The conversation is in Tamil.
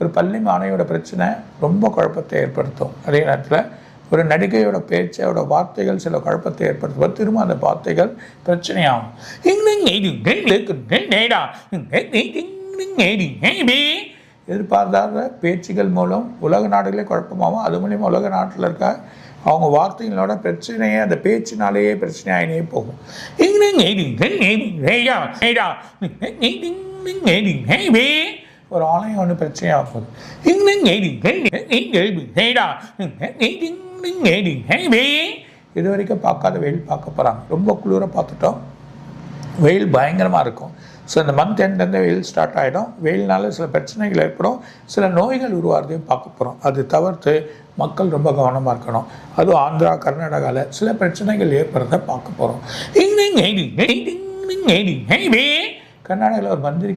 ஒரு பள்ளி மாணவியோட பிரச்சனை ரொம்ப குழப்பத்தை ஏற்படுத்தும் அதே நேரத்தில் ஒரு நடிகையோட பேச்சோட வார்த்தைகள் சில குழப்பத்தை ஏற்படுத்தும் திரும்ப அந்த வார்த்தைகள் பிரச்சனையாகும் எதிர்பார்க்காத பேச்சுகள் மூலம் உலக நாடுகளே குழப்பமாகும் அது மூலியமாக உலக நாட்டில் இருக்க அவங்க வார்த்தைகளோட பிரச்சனையே அந்த பேச்சினாலேயே பிரச்சனையாயினே போகும் ஒரு ஆலயம் ஒன்று பிரச்சனையாக போகுது இது வரைக்கும் பார்க்காத வெயில் பார்க்க போகிறாங்க ரொம்ப குளிர பார்த்துட்டோம் வெயில் பயங்கரமாக இருக்கும் ஸோ இந்த மந்த் எண்ட்லேருந்து வெயில் ஸ்டார்ட் ஆகிடும் வெயில்னால சில பிரச்சனைகள் ஏற்படும் சில நோய்கள் உருவாகிறதையும் பார்க்க போகிறோம் அது தவிர்த்து மக்கள் ரொம்ப கவனமாக இருக்கணும் அதுவும் ஆந்திரா கர்நாடகாவில் சில பிரச்சனைகள் ஏற்படுறத பார்க்க போகிறோம் கர்நாடகாவில் ஒரு மந்திரி